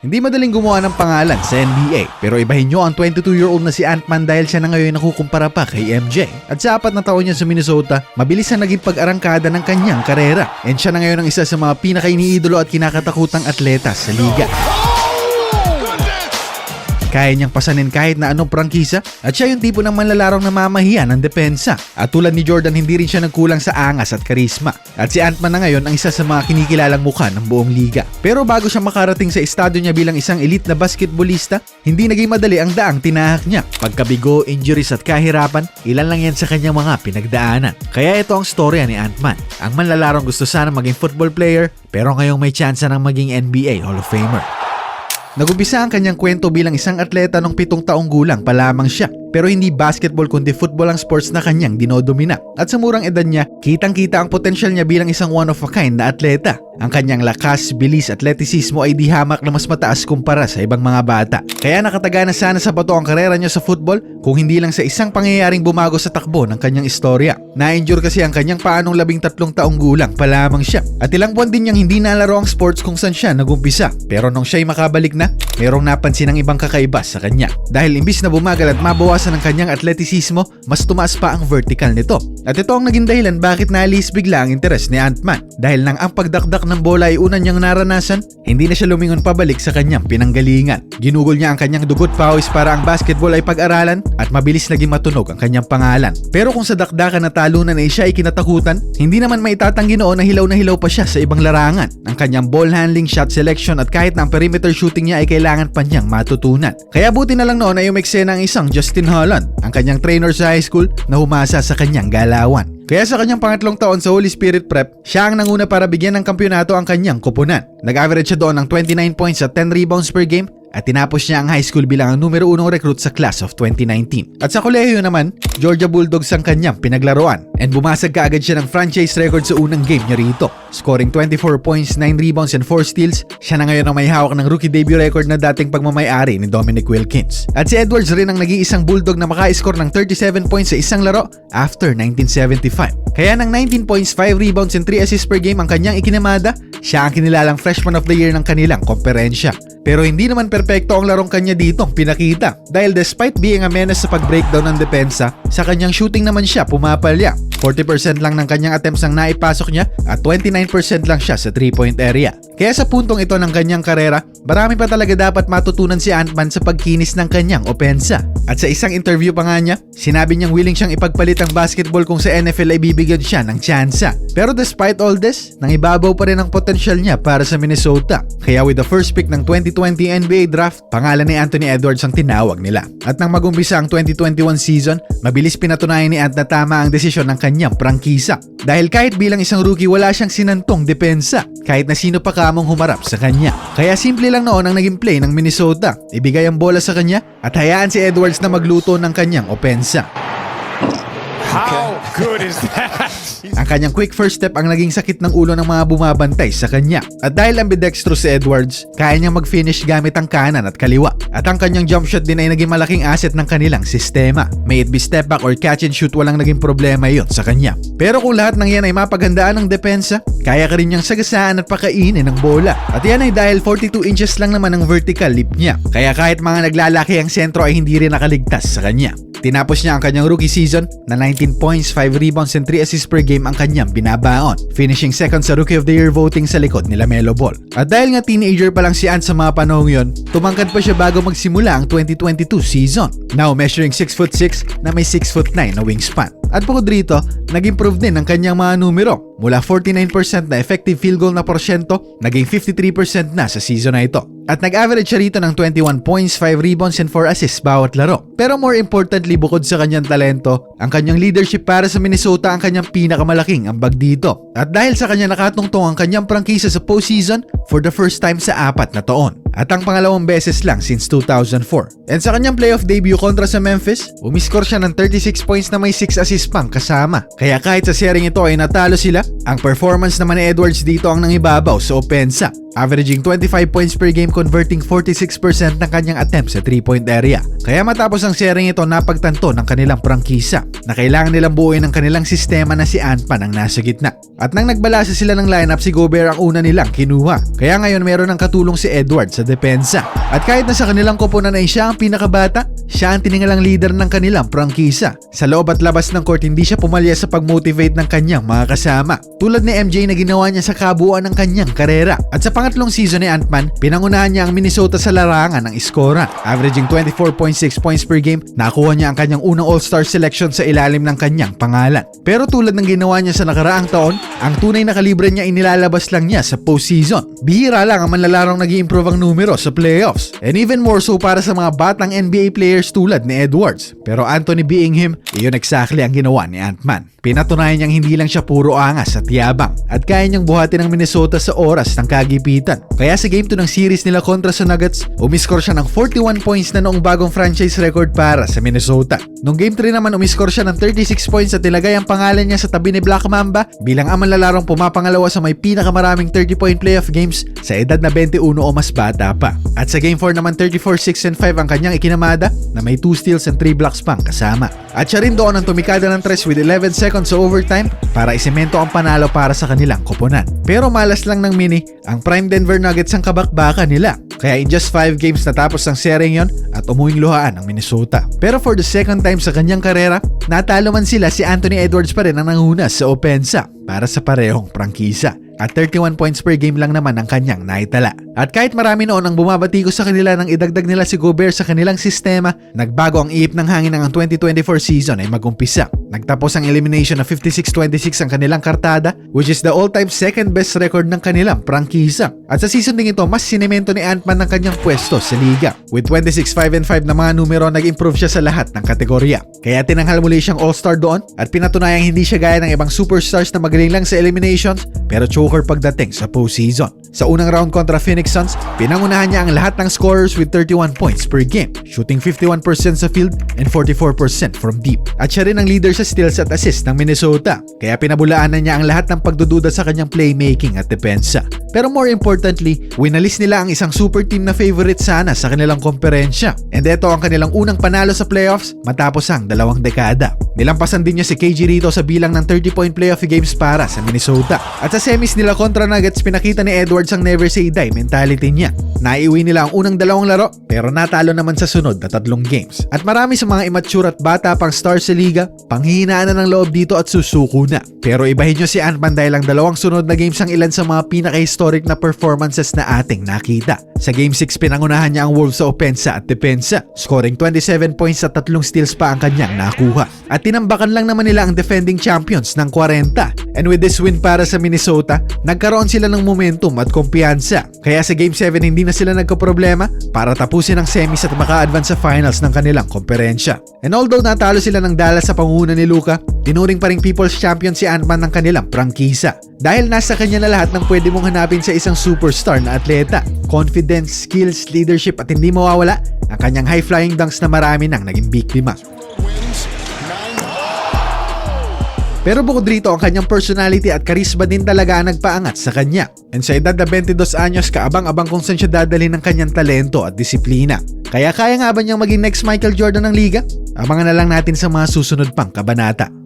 Hindi madaling gumawa ng pangalan sa NBA pero ibahin nyo ang 22-year-old na si Ant-Man dahil siya na ngayon nakukumpara pa kay MJ. At sa apat na taon niya sa Minnesota, mabilis na naging pag-arangkada ng kanyang karera. And siya na ngayon ang isa sa mga pinaka-iniidolo at kinakatakutang atleta sa liga. Kaya niyang pasanin kahit na anong prangkisa at siya yung tipo ng manlalarong namamahiya ng depensa. At tulad ni Jordan, hindi rin siya nagkulang sa angas at karisma. At si Ant-Man na ngayon ang isa sa mga kinikilalang mukha ng buong liga. Pero bago siya makarating sa estado niya bilang isang elite na basketballista, hindi naging madali ang daang tinahak niya. Pagkabigo, injuries at kahirapan, ilan lang yan sa kanyang mga pinagdaanan. Kaya ito ang storya ni Ant-Man. Ang manlalarong gusto sana maging football player, pero ngayong may chance ng maging NBA Hall of Famer. Nagumpisa ang kanyang kwento bilang isang atleta nung pitong taong gulang pa lamang siya. Pero hindi basketball kundi football ang sports na kanyang dinodomina. At sa murang edad niya, kitang-kita ang potensyal niya bilang isang one of a kind na atleta. Ang kanyang lakas, bilis, atletisismo ay di hamak na mas mataas kumpara sa ibang mga bata. Kaya nakataga na sana sa bato ang karera niya sa football kung hindi lang sa isang pangyayaring bumago sa takbo ng kanyang istorya. Na-injure kasi ang kanyang paanong labing tatlong taong gulang pa lamang siya. At ilang buwan din niyang hindi nalaro ang sports kung saan siya nagumpisa. Pero nung siya'y makabalik na, merong napansin ang ibang kakaiba sa kanya. Dahil imbis na bumagal at mabawasan ang kanyang atletisismo, mas tumaas pa ang vertical nito. At ito ang naging dahilan bakit naalis bigla ang interes ni Ant-Man. Dahil nang ang pagdakdak ng bola ay una niyang naranasan, hindi na siya lumingon pabalik sa kanyang pinanggalingan. Ginugol niya ang kanyang dugot pawis para ang basketball ay pag-aralan at mabilis naging matunog ang kanyang pangalan. Pero kung sa dakdakan na talunan ay siya ay kinatakutan, hindi naman maitatanggi noon na hilaw na hilaw pa siya sa ibang larangan. Ang kanyang ball handling, shot selection at kahit na ang perimeter shooting niya ay kailangan pa niyang matutunan. Kaya buti na lang noon ay umeksena ang isang Justin Holland, ang kanyang trainer sa high school na humasa sa kanyang galawan. Kaya sa kanyang pangatlong taon sa Holy Spirit Prep, siya ang nanguna para bigyan ng kampyonato ang kanyang koponan. Nag-average siya doon ng 29 points at 10 rebounds per game at tinapos niya ang high school bilang ang numero unong recruit sa class of 2019. At sa kolehiyo naman, Georgia Bulldogs ang kanyang pinaglaruan and bumasag kaagad siya ng franchise record sa unang game niya rito. Scoring 24 points, 9 rebounds and 4 steals, siya na ngayon ang may hawak ng rookie debut record na dating pagmamayari ni Dominic Wilkins. At si Edwards rin ang nag-iisang Bulldog na maka-score ng 37 points sa isang laro after 1975. Kaya ng 19 points, 5 rebounds and 3 assists per game ang kanyang ikinamada, siya ang kinilalang freshman of the year ng kanilang komperensya. Pero hindi naman perpekto ang larong kanya dito pinakita dahil despite being a menace sa pag-breakdown ng depensa, sa kanyang shooting naman siya pumapalya. 40% lang ng kanyang attempts ang naipasok niya at 29% lang siya sa 3-point area. Kaya sa puntong ito ng kanyang karera, marami pa talaga dapat matutunan si Ant-Man sa pagkinis ng kanyang opensa. At sa isang interview pa nga niya, sinabi niyang willing siyang ipagpalit ang basketball kung sa NFL ay bibigyan siya ng tsansa. Pero despite all this, nangibabaw pa rin ang potensyal niya para sa Minnesota. Kaya with the first pick ng 2020 NBA draft, pangalan ni Anthony Edwards ang tinawag nila. At nang magumpisa ang 2021 season, mabilis pinatunayan ni Ant na tama ang desisyon ng kanyang prangkisa. Dahil kahit bilang isang rookie wala siyang sinantong depensa, kahit na sino pa kamong humarap sa kanya. Kaya simple lang noon ang naging play ng Minnesota. Ibigay ang bola sa kanya at hayaan si Edwards na magluto ng kanyang opensa. How good is that? Ang kanyang quick first step ang naging sakit ng ulo ng mga bumabantay sa kanya. At dahil ambidextrous si Edwards, kaya niyang mag-finish gamit ang kanan at kaliwa. At ang kanyang jump shot din ay naging malaking asset ng kanilang sistema. May it be step back or catch and shoot, walang naging problema yon sa kanya. Pero kung lahat ng yan ay mapaghandaan ng depensa, kaya ka rin niyang sagasaan at pakainin ng bola. At yan ay dahil 42 inches lang naman ang vertical leap niya. Kaya kahit mga naglalaki ang sentro ay hindi rin nakaligtas sa kanya. Tinapos niya ang kanyang rookie season na 19 points, 5 rebounds and 3 assists per game ang kanyang binabaon, finishing second sa Rookie of the Year voting sa likod nila Melo Ball. At dahil nga teenager pa lang si Ant sa mga panahong yon, tumangkad pa siya bago magsimula ang 2022 season. Now measuring 6'6 na may 6'9 na wingspan. At bukod rito, nag-improve din ang kanyang mga numero. Mula 49% na effective field goal na porsyento, naging 53% na sa season na ito. At nag-average siya rito ng 21 points, 5 rebounds, and 4 assists bawat laro. Pero more importantly, bukod sa kanyang talento, ang kanyang leadership para sa Minnesota ang kanyang pinakamalaking ambag dito. At dahil sa kanya nakatungtong ang kanyang prangkisa sa postseason for the first time sa apat na taon. At ang pangalawang beses lang since 2004. And sa kanyang playoff debut kontra sa Memphis, umiskor siya ng 36 points na may 6 assists pang kasama. Kaya kahit sa sharing ito ay natalo sila, ang performance naman ni Edwards dito ang nangibabaw sa opensa. Averaging 25 points per game converting 46% ng kanyang attempts sa 3-point area. Kaya matapos ang sharing ito napagtanto ng kanilang prangkisa na kailangan nilang buuin ang kanilang sistema na si Antman ang nasa gitna. At nang nagbalasa sila ng lineup, si Gobert ang una nilang kinuha. Kaya ngayon meron ng katulong si Edward sa depensa. At kahit na sa kanilang koponan ay siya ang pinakabata, siya ang tiningalang leader ng kanilang prangkisa. Sa loob at labas ng court, hindi siya pumalya sa pag-motivate ng kanyang mga kasama. Tulad ni MJ na ginawa niya sa kabuuan ng kanyang karera. At sa pangatlong season ni Ant-Man, pinangunahan niya ang Minnesota sa larangan ng iskora. Averaging 24.6 points per game, nakuha niya ang kanyang unang All-Star selection sa ilalim ng kanyang pangalan. Pero tulad ng ginawa niya sa nakaraang taon, ang tunay na kalibre niya inilalabas lang niya sa postseason. Bihira lang ang manlalarong nag improve ang numero sa playoffs. And even more so para sa mga batang NBA players tulad ni Edwards. Pero Anthony being him, iyon exactly ang ginawa ni Ant-Man. Pinatunayan niyang hindi lang siya puro angas at yabang at kaya niyang buhatin ang Minnesota sa oras ng kagipitan. Kaya sa game 2 ng series nila kontra sa Nuggets, umiskor siya ng 41 points na noong bagong franchise record para sa Minnesota. Noong game 3 naman umiskor siya ng 36 points at nilagay ang pangalan niya sa tabi ni Black Mamba bilang ang manlalarong pumapangalawa sa may pinakamaraming 30-point playoff games sa edad na 21 o mas bata pa. At sa game 4 naman 34-6 and 5 ang kanyang ikinamada na may 2 steals and 3 blocks pang kasama. At siya rin doon ang tumikada ng tres with 11 seconds sa overtime para isemento ang panalo para sa kanilang koponan. Pero malas lang ng mini, ang prime Denver Nuggets ang kabakbaka nila. Kaya in just 5 games natapos ang sereng yon at umuwing luhaan ang Minnesota. Pero for the second time sa kanyang karera, natalo man sila si Anthony Edwards pa rin ang nanguna sa opensa para sa parehong prangkisa at 31 points per game lang naman ang kanyang naitala. At kahit marami noon ang bumabati ko sa kanila nang idagdag nila si Gobert sa kanilang sistema, nagbago ang iip ng hangin ng ang 2024 season ay magumpisa. Nagtapos ang elimination na 56-26 ang kanilang kartada, which is the all-time second best record ng kanilang prangkisa. At sa season ding ito, mas sinemento ni Ant-Man ng kanyang pwesto sa liga. With 26-5-5 na mga numero, nag-improve siya sa lahat ng kategorya. Kaya tinanghal muli siyang all-star doon at pinatunayang hindi siya gaya ng ibang superstars na magaling lang sa eliminations pero choker pagdating sa postseason. Sa unang round kontra Phoenix Suns, pinangunahan niya ang lahat ng scorers with 31 points per game, shooting 51% sa field and 44% from deep. At siya rin ang leader sa steals at assists ng Minnesota, kaya pinabulaan na niya ang lahat ng pagdududa sa kanyang playmaking at depensa. Pero more importantly, winalis nila ang isang super team na favorite sana sa kanilang komperensya. And ito ang kanilang unang panalo sa playoffs matapos ang dalawang dekada. Nilampasan din niya si KG rito sa bilang ng 30-point playoff games para sa Minnesota. At sa semis nila kontra Nuggets, pinakita ni Edwards ang never say die mentality niya. Naiuwi nila ang unang dalawang laro pero natalo naman sa sunod na tatlong games. At marami sa mga immature at bata pang stars sa liga, panghihinaan na ng loob dito at susuko na. Pero ibahin nyo si Ant-Man dahil ang dalawang sunod na games ang ilan sa mga pinaka-historic na performances na ating nakita. Sa Game 6, pinangunahan niya ang Wolves sa opensa at depensa, scoring 27 points at tatlong steals pa ang kanyang nakuha. At tinambakan lang naman nila ang defending champions ng 40. And with this win para sa Minnesota, nagkaroon sila ng momentum at kumpiyansa. Kaya sa Game 7, hindi na sila nagkaproblema para tapusin ang semis at maka-advance sa finals ng kanilang komperensya. And although natalo sila ng Dallas sa pangunguna ni Luka, tinuring pa rin People's Champion si Ant-Man ng kanilang prangkisa. Dahil nasa kanya na lahat ng pwede mong hanapin sa isang superstar na atleta. Confidence, skills, leadership at hindi mawawala ang kanyang high-flying dunks na marami nang naging biktima. Pero bukod rito, ang kanyang personality at charisma din talaga ang nagpaangat sa kanya. And sa edad na 22 anyos, kaabang-abang kung saan siya dadalhin ng kanyang talento at disiplina. Kaya kaya nga ba niyang maging next Michael Jordan ng liga? Abangan na lang natin sa mga susunod pang kabanata.